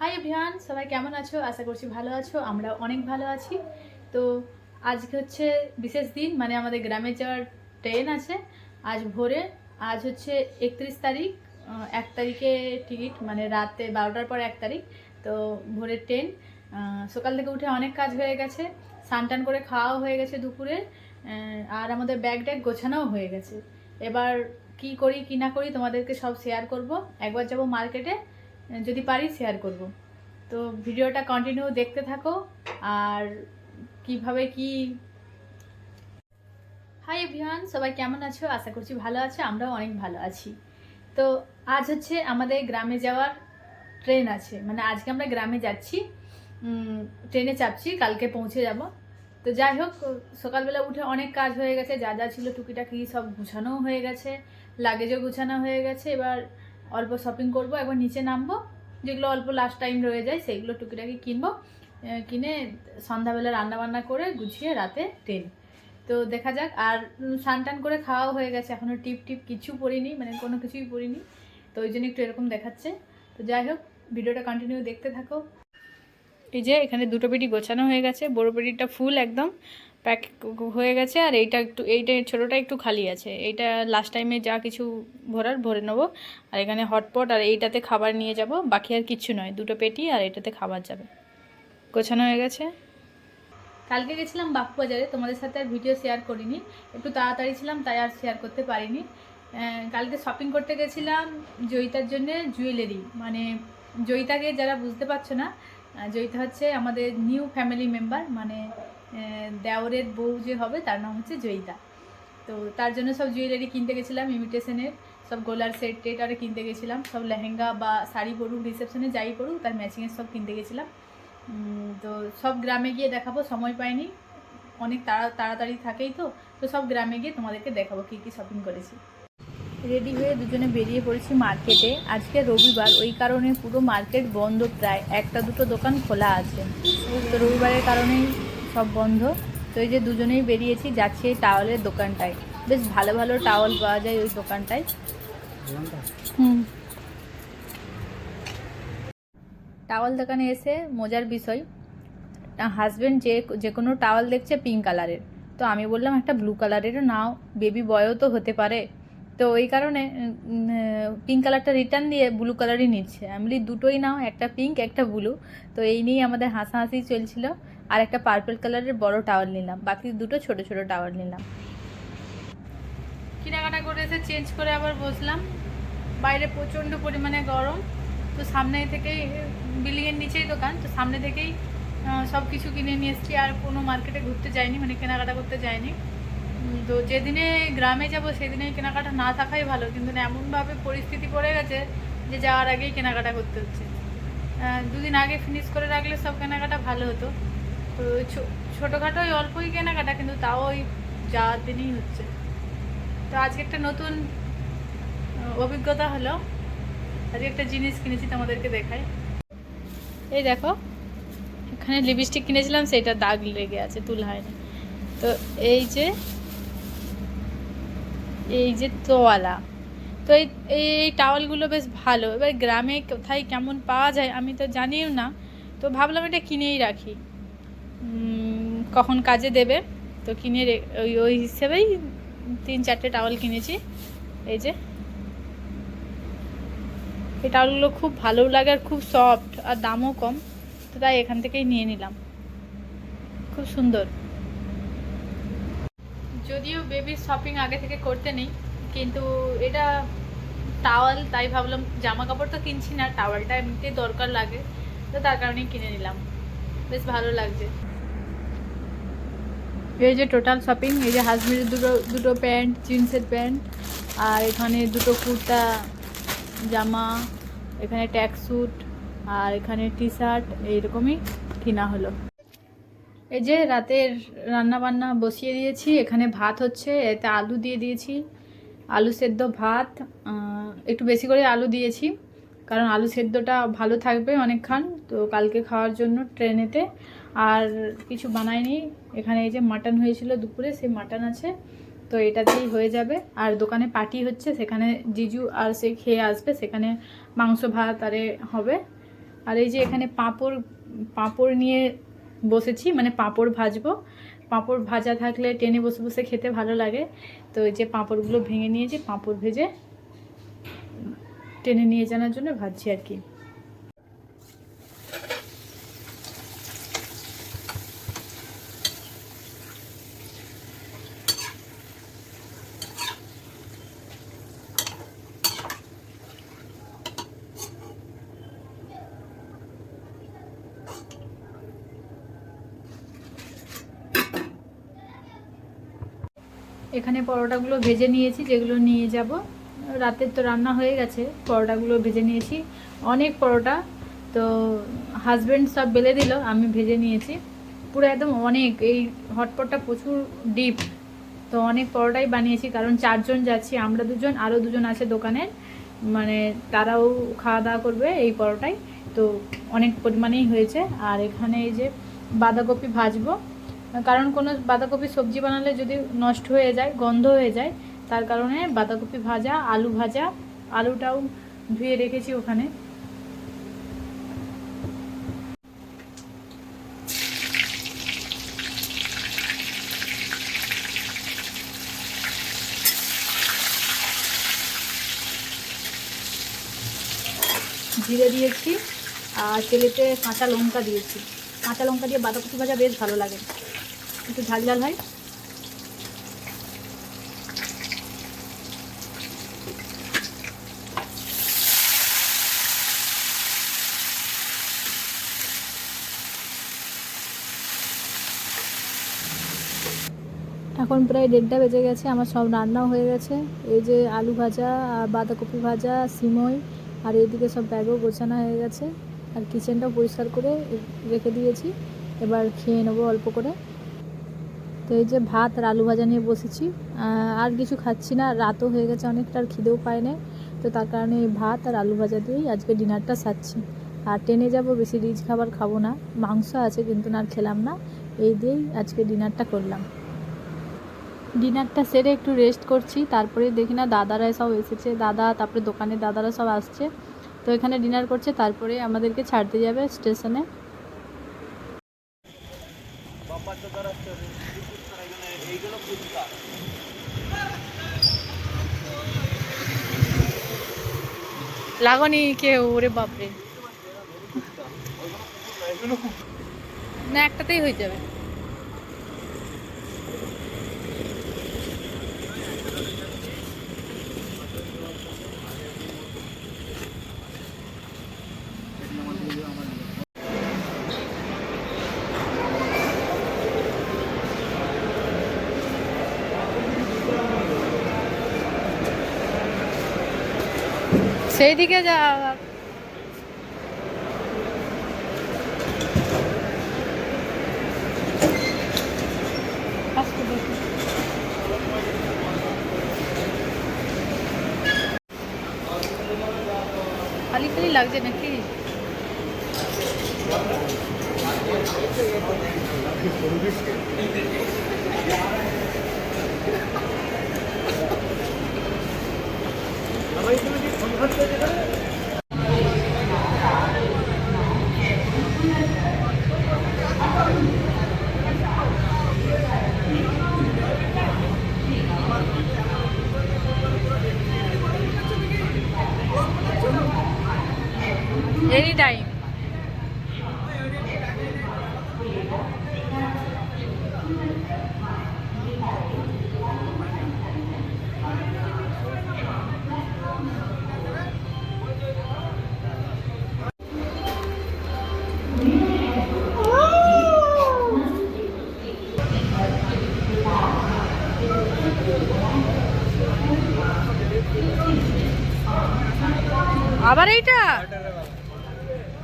Hi everyone সবাই কেমন আছো? আশা করছি ভালো আছো। আমরা অনেক ভালো আছি। তো আজকে হচ্ছে বিশেষ দিন মানে আমাদের গ্রামে যাওয়ার ট্রেন আছে আজ ভোরে। আজ হচ্ছে একত্রিশ তারিখ এক তারিখে টিকিট মানে রাতে বারোটার পর এক তারিখ, তো ভোরের ট্রেন সকাল থেকে উঠে অনেক কাজ হয়ে গেছে। স্নান করে খাওয়াও হয়ে গেছে দুপুরে। আর আমাদের ব্যাগ ট্যাগ গোছানোও হয়ে গেছে। এবার কি করি, কি না করি তোমাদেরকে সব শেয়ার করব। একবার যাব মার্কেটে যদি পারি শেয়ার করব। তো ভিডিওটা কন্টিনিউ দেখতে থাকো, আর কীভাবে কি হাই এভরিওয়ান সবাই কেমন আছো? আশা করছি ভালো আছো, আমরাও অনেক ভালো আছি। তো আজ হচ্ছে আমাদের গ্রামে যাওয়ার ট্রেন আছে। মানে আজকে আমরা গ্রামে যাচ্ছি ট্রেনে চাপছি, কালকে পৌঁছে যাব। তো যাই হোক, সকালবেলা উঠে অনেক কাজ হয়ে গেছে, যা যা ছিল টুকিটাকি সব গুছানোও হয়ে গেছে লাগেজও গুছানো হয়ে গেছে। এবার অল্প শপিং করব, একবার নিচে নামবো, যেগুলো অল্প লাস্ট টাইম রয়ে যায় সেইগুলো টুকিটাকি কিনবো কিনে সন্ধ্যাবেলা রান্নাবান্না করে গুছিয়ে রাতে ট্রেন তো দেখা যাক, আর স্নান টান করে খাওয়াও হয়ে গেছে এখনও টিপ টিপ কিছু পরিনি মানে কোনো কিছুই পরিনি তো ওই জন্য একটু এরকম দেখাচ্ছে। তো যাই হোক, ভিডিওটা কন্টিনিউ দেখতে থাকো। এই যে এখানে দুটো পেটি গোছানো হয়ে গেছে, বড়ো পেটিটা ফুল একদম প্যাক হয়ে গেছে আর এইটা একটু, এইটা ছোটোটা একটু খালি আছে। এইটা লাস্ট টাইমে যা কিছু ভরার ভরে নেব। আর এখানে হটপট আর এইটাতে খাবার নিয়ে যাব। বাকি আর কিচ্ছু নয়, দুটো পেটি আর এটাতে খাবার যাবে। গোছানো হয়ে গেছে। কালকে গেছিলাম বাজারে তোমাদের সাথে আর ভিডিও শেয়ার করিনি। একটু তাড়াতাড়ি ছিলাম, তাই আর শেয়ার করতে পারিনি। কালকে শপিং করতে গেছিলাম জয়িতার জন্য জুয়েলারি মানে জয়িতাকে যারা বুঝতে পারছ না জয়িতা হচ্ছে আমাদের নিউ ফ্যামিলি মেম্বার মানে দেওরের বউ যে হবে, তার নাম হচ্ছে জয়িতা। তো তার জন্য সব জুয়েলারি কিনতে গেছিলাম ইমিটেশনের সব গোলার সেট টেট আরে কিনতে গেছিলাম, সব লেহেঙ্গা বা শাড়ি পরুক রিসেপশনে যাই পরুক, তার ম্যাচিংয়ের সব কিনতে গেছিলাম। তো সব গ্রামে গিয়ে দেখাবো, সময় পাইনি, অনেক তাড়া, তাড়াতাড়ি থাকেই তো তো সব গ্রামে গিয়ে তোমাদেরকে দেখাবো কী কী শপিং করেছি। রেডি হয়ে দুজনে বেরিয়ে পড়েছি মার্কেটে আজকে রবিবার, ওই কারণে পুরো মার্কেট বন্ধ, প্রায় একটা দুটো দোকান খোলা আছে। তো রবিবারের কারণেই সব বন্ধ। তো এই যে দুজনেই বেরিয়েছি, যাচ্ছি এই টাওয়ালের দোকানটায়। বেশ ভালো ভালো টাওয়াল পাওয়া যায় ওই দোকানটায়। হুম। টাওয়াল দোকানে এসে মজার বিষয় হাজব্যান্ড যে যে কোনো টাওয়াল দেখছে পিঙ্ক কালারের তো আমি বললাম, একটা ব্লু কালারেরও নাও বেবি বয়ও তো হতে পারে। তো ওই কারণে পিঙ্ক কালারটা রিটার্ন দিয়ে ব্লু কালারই নিচ্ছে। আমি বলি, দুটোই নাও, একটা পিঙ্ক একটা ব্লু তো এই নিয়েই আমাদের হাসাহাসি চলছিল। আর একটা পার্পল কালারের বড় টাওয়ার নিলাম। বাকি দুটো ছোট ছোট টাওয়ার নিলাম। কেনাকাটা করে এসে চেঞ্জ করে আবার বসলাম। বাইরে প্রচণ্ড পরিমাণে গরম। তো সামনে থেকেই বিল্ডিংয়ের নিচেই দোকান। তো সামনে থেকেই সব কিছু কিনে নিয়ে এসেছি। আর কোনো মার্কেটে ঘুরতে যাইনি মানে কেনাকাটা করতে যাইনি। তো যেদিনে গ্রামে যাব, সেদিনে কেনাকাটা না থাকাই ভালো। কিন্তু এমনভাবে পরিস্থিতি পড়ে গেছে যে যাওয়ার আগেই কেনাকাটা করতে হচ্ছে। দুদিন আগে ফিনিশ করে রাখলে সব কেনাকাটা ভালো হতো। তো ছোটোখাটো ওই অল্পই কেনাকাটা, কিন্তু তাও ওই যাওয়ার দিনই হচ্ছে। তো আজকে একটা নতুন অভিজ্ঞতা হলো। আজকে একটা জিনিস কিনেছি তোমাদেরকে দেখাই। এই দেখো, এখানে লিপস্টিক কিনেছিলাম, সেটা দাগ লেগে আছে, তুল হয়নি। তো এই যে এই যে তোয়ালা। তো এই এই টাওয়ালগুলো বেশ ভালো। এবার গ্রামে কোথায় কেমন পাওয়া যায় আমি তো জানিও না। তো ভাবলাম এটা কিনেই রাখি। কখন কাজে দেবে, তো কিনে ওই ওই হিসেবেই তিন চারটে টাওয়াল কিনেছি। এই যে। এই টাওয়ালগুলো খুব ভালো লাগে আর খুব সফট আর দামও কম, তো তাই এখান থেকেই নিয়ে নিলাম। খুব সুন্দর। যদিও বেবির শপিং আগে থেকে করতে নেই, কিন্তু এটা টাওয়াল তাই ভাবলাম জামা কাপড় তো কিনছি না টাওয়ালটা এমনিতেই দরকার লাগে, তো তার কারণেই কিনে নিলাম। বেশ ভালো লাগছে। এই যে টোটাল শপিং এই যে হাজবেন্ডের দুটো দুটো প্যান্ট জিন্সের প্যান্ট আর এখানে দুটো কুর্তা, জামা, এখানে ট্যাক স্যুট আর এখানে টি শার্ট এইরকমই কিনা হলো। এই যে রাতের রান্না বান্না বসিয়ে দিয়েছি, এখানে ভাত হচ্ছে, এতে আলু দিয়ে দিয়েছি। আলু সেদ্ধ ভাত একটু বেশি করে আলু দিয়েছি, কারণ আলু সেদ্ধটা ভালো থাকবে অনেকক্ষণ, তো কালকে খাওয়ার জন্য ট্রেনেতে। আর কিছু বানাইনি। এখানে এই যে মাটন হয়েছিল দুপুরে, সেই মাটন আছে। তো এটাতেই হয়ে যাবে। আর দোকানে পার্টি হচ্ছে, সেখানে জিজু আর সে খেয়ে আসবে, সেখানে মাংস, ভাত, আরে হবে। আর এই যে এখানে পাঁপড় পাঁপড় নিয়ে বসেছি মানে পাঁপড় ভাজবো। পাঁপড় ভাজা থাকলে টেনে বসে বসে খেতে ভালো লাগে। তো এই যে পাঁপড়গুলো ভেঙে নিয়েছি, পাঁপড় ভেজে টেনে নিয়ে জানার জন্য ভাজছি আর কি। এখানে পরোটাগুলো ভেজে নিয়েছি, যেগুলো নিয়ে যাব। রাতের তো রান্না হয়ে গেছে, পরোটাগুলো ভেজে নিয়েছি। অনেক পরোটা, তো হাজব্যান্ড সব বেলে দিল, আমি ভেজে নিয়েছি। পুরো একদম অনেক, এই হটপটটা প্রচুর ডিপ তো অনেক পরোটাই বানিয়েছি, কারণ চারজন যাচ্ছি, আমরা দুজন আরও দুজন আছে দোকানের মানে তারাও খাওয়া দাওয়া করবে এই পরোটাই। তো অনেক পরিমাণেই হয়েছে। আর এখানে এই যে বাঁধাকপি ভাজবো কারণ কোনো বাঁধাকপি সবজি বানালে যদি নষ্ট হয়ে যায়, গন্ধ হয়ে যায়, তার কারণে বাঁধাকপি ভাজা, আলু ভাজা আলুটাও ধুয়ে রেখেছি ওখানে। জিরে দিয়েছি আর তেলেতে কাঁচা লঙ্কা দিয়েছি। কাঁচা লঙ্কা দিয়ে বাঁধাকপি ভাজা বেশ ভালো লাগে। একটু ঝাল ঝাল হয়। এখন প্রায় দেড়টা বেজে গেছে, আমার সব রান্নাও হয়ে গেছে। এই যে আলু ভাজা বাঁধাকপি ভাজা, সিমই, আর এইদিকে সব ব্যাগও গোছানো হয়ে গেছে। আর কিচেনটাও পরিষ্কার করে রেখে দিয়েছি। এবার খেয়ে নেব অল্প করে। তো এই যে ভাত আর আলু ভাজা নিয়ে বসেছি। আর কিছু খাচ্ছি না, রাতও হয়ে গেছে অনেকটা, আর খিদেও পায় না। তো তার কারণে এই ভাত আর আলু ভাজা দিয়েই আজকে ডিনারটা সারছি। আর টেনে যাব, বেশি রিচ খাবার খাব না। মাংস আছে কিন্তু না, আর খেলাম না। এই দিয়েই আজকে ডিনারটা করলাম। ডিনারটা সেরে একটু রেস্ট করছি, তারপরে দেখি না দাদারা সব এসেছে। দাদা, তারপরে দোকানের দাদারা সব আসছে। তো এখানে ডিনার করছে, তারপরে আমাদেরকে ছাড়তে যাবে স্টেশনে। লাগনি কেউ ওরে বাপরে। না একটাতেই হয়ে যাবে। সেই দিকে যা আস্তে দেখি। খালি খালি লাগছে নাকি এনি Gracias. আবার এইটা?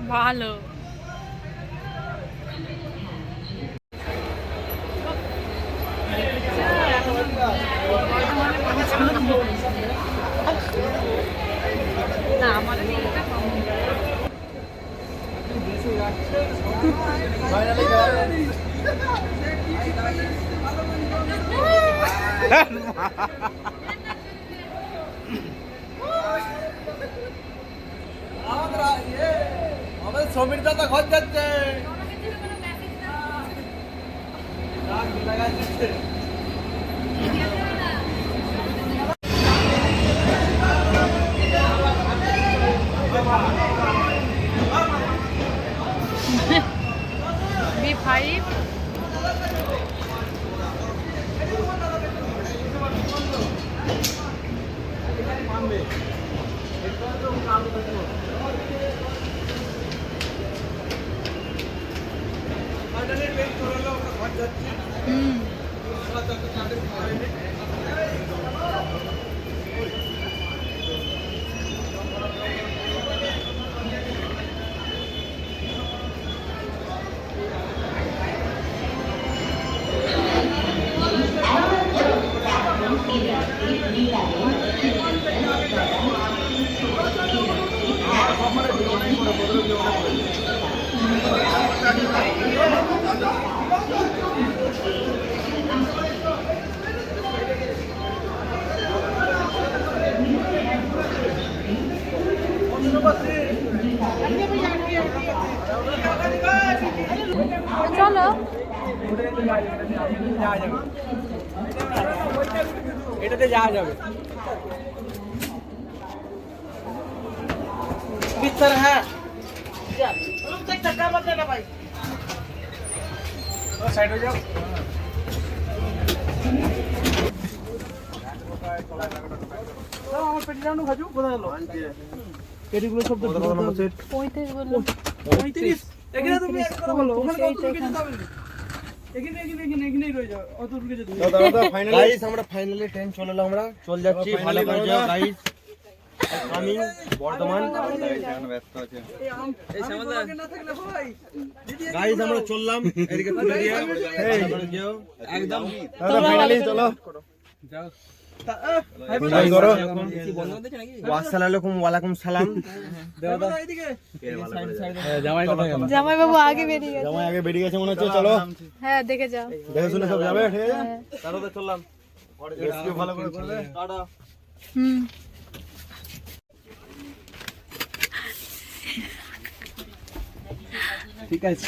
ভালো। না ইয়ে, আমাদের সমীর দাদা ঘর যাচ্ছে। B5 যাওয়া যাবে। হ্যাঁ। আমার পেটি সব পঁয়ত্রিশ গাইস আমরা ফাইনালি ট্রেন চলে এলাম আমরা। চল যাচ্ছি ভালো করে যাও গাইস আম- বর্তমান গাইস আমরা চললাম এদিকে তুলে দিয়ে। যেও একদম। ফাইনালি চলো। তা- জামাই বাবু আগে বেরিয়ে গেছে। জামাই আগে বেরিয়ে গেছে মনে হচ্ছে চলো। হ্যাঁ দেখে যাও। দেখে শুনে সব যাবে? ঠিক আছে হ্যাঁ। তাহলে চললাম ভালো করে করবে। টাটা। হুম। ঠিক আছে।